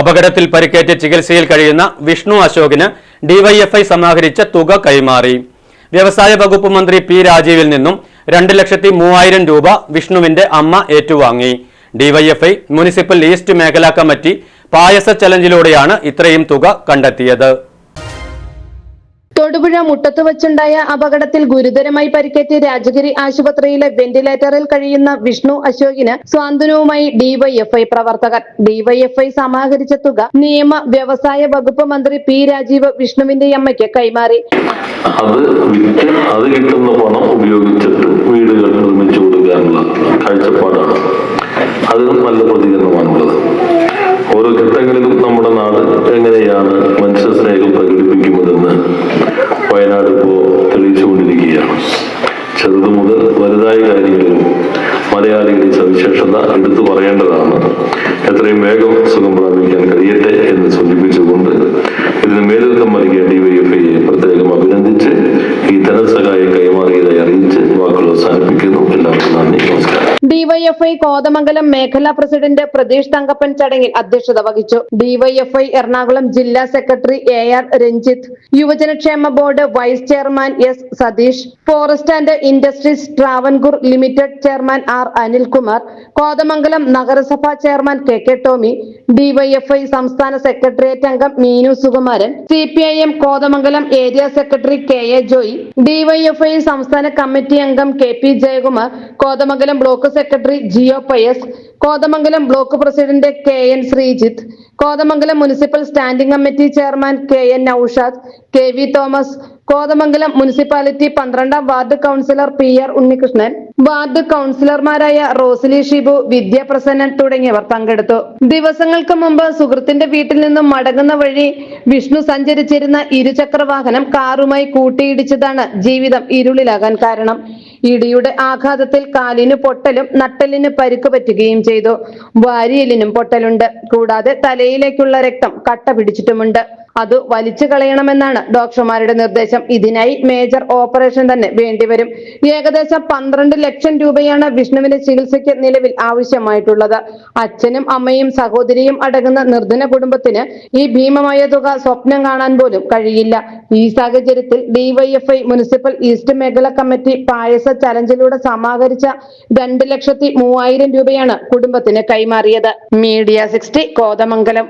അപകടത്തിൽ പരിക്കേറ്റ് ചികിത്സയിൽ കഴിയുന്ന വിഷ്ണു അശോകിന് ഡിവൈഎഫ്ഐ സമാഹരിച്ച തുക കൈമാറി. വ്യവസായ വകുപ്പ് മന്ത്രി പി രാജീവിൽ നിന്നും രണ്ട് ലക്ഷത്തി മൂവായിരം രൂപ വിഷ്ണുവിന്റെ അമ്മ ഏറ്റുവാങ്ങി. ഡിവൈഎഫ്ഐ മുനിസിപ്പൽ ഈസ്റ്റ് മേഖലാ കമ്മിറ്റി പായസ ചലഞ്ചിലൂടെയാണ് ഇത്രയും തുക കണ്ടെത്തിയത്. തൊടുപുഴ മുട്ടത്ത് വച്ചുണ്ടായ അപകടത്തിൽ ഗുരുതരമായി പരിക്കേറ്റ് രാജഗിരി ആശുപത്രിയിലെ വെന്റിലേറ്ററിൽ കഴിയുന്ന വിഷ്ണു അശോകിന് സ്വാന്തനവുമായി ഡിവൈഎഫ്ഐ പ്രവർത്തകർ ഡിവൈഎഫ്ഐ സമാഹരിച്ച തുക നിയമ വ്യവസായ വകുപ്പ് മന്ത്രി പി രാജീവ് വിഷ്ണുവിന്റെ അമ്മയ്ക്ക് കൈമാറി. അത് വിറ്റ് അത് കിട്ടുന്ന പണം ഉപയോഗിച്ചിട്ട് വീടുകൾ നിർമ്മിച്ചു കൊടുക്കാനുള്ള കാഴ്ചപ്പാടാണ്. അത് നല്ല പ്രതികരണമാണുള്ളത് എത്രയും വേഗം സുഖം പ്രാപിക്കാൻ കഴിയട്ടെ എന്ന് സൂചിപ്പിച്ചുകൊണ്ട് ഇതിന് മേൽനോട്ടം നൽകിയ ഡിവൈഎഫ്ഐയെ പ്രത്യേകം അഭിനന്ദിച്ച് ഈ ധനസഹായം ഡിവൈഎഫ്ഐ കോതമംഗലം മേഖലാ പ്രസിഡന്റ് പ്രതീഷ് തങ്കപ്പൻ ചടങ്ങിൽ അധ്യക്ഷത വഹിച്ചു. ഡിവൈഎഫ്ഐ എറണാകുളം ജില്ലാ secretary A R Ranjith യുവജനക്ഷേമ board vice chairman S Satheesh forest and industries Travancore limited chairman R Anilkumar Kothamangalam നഗരസഭാ chairman K K Tomy DYFI സംസ്ഥാന സെക്രട്ടേറിയറ്റ് അംഗം Meenu Sukumaran C P I M Kothamangalam area secretary K A Joy DYFI സംസ്ഥാന committee അംഗം K P Jayakumar Kothamangalam block secretary Gio Pius Kothamangalam block president K N Sreejith Kothamangalam municipal standing committee chairman K N Noushad K V Thomas Kothamangalam municipality പന്ത്രണ്ടാം ward councillor P R Unnikrishnan ward കൗൺസിലർമാരായ റോസിലി ഷിബു വിദ്യാപ്രസന്നൻ തുടങ്ങിയവർ പങ്കെടുത്തു. ദിവസങ്ങൾക്ക് മുമ്പ് സുഹൃത്തിന്റെ വീട്ടിൽ നിന്നും മടങ്ങുന്ന വഴി വിഷ്ണു സഞ്ചരിച്ചിരുന്ന ഇരുചക്ര വാഹനം കാറുമായി കൂട്ടിയിടിച്ചതാണ് ജീവിതം ഇരുളിലാകാൻ കാരണം. ഇടിയുടെ ആഘാതത്തിൽ കാലിന് പൊട്ടലും നട്ടലിന് പരുക്ക് പറ്റുകയും ചെയ്തു. വാരിയലിനും പൊട്ടലുണ്ട്. കൂടാതെ തലയിലേക്കുള്ള രക്തം കട്ട പിടിച്ചിട്ടുമുണ്ട് അത് വലിച്ചു കളയണമെന്നാണ് ഡോക്ടർമാരുടെ നിർദ്ദേശം. ഇതിനായി മേജർ ഓപ്പറേഷൻ തന്നെ വേണ്ടിവരും. ഏകദേശം പന്ത്രണ്ട് ലക്ഷം രൂപയാണ് വിഷ്ണുവിന്റെ ചികിത്സയ്ക്ക് നിലവിൽ ആവശ്യമായിട്ടുള്ളത്. അച്ഛനും അമ്മയും സഹോദരിയും അടങ്ങുന്ന നിർധന കുടുംബത്തിന് ഈ ഭീമമായ തുക സ്വപ്നം കാണാൻ പോലും കഴിയില്ല. ഈ സാഹചര്യത്തിൽ ഡിവൈഎഫ്ഐ മുനിസിപ്പൽ ഈസ്റ്റ് മേഖല കമ്മിറ്റി പായസ ചലഞ്ചിലൂടെ സമാഹരിച്ച രണ്ട് ലക്ഷത്തി മൂവായിരം രൂപയാണ് കുടുംബത്തിന് കൈമാറിയത്. Media sixty Kothamangalam.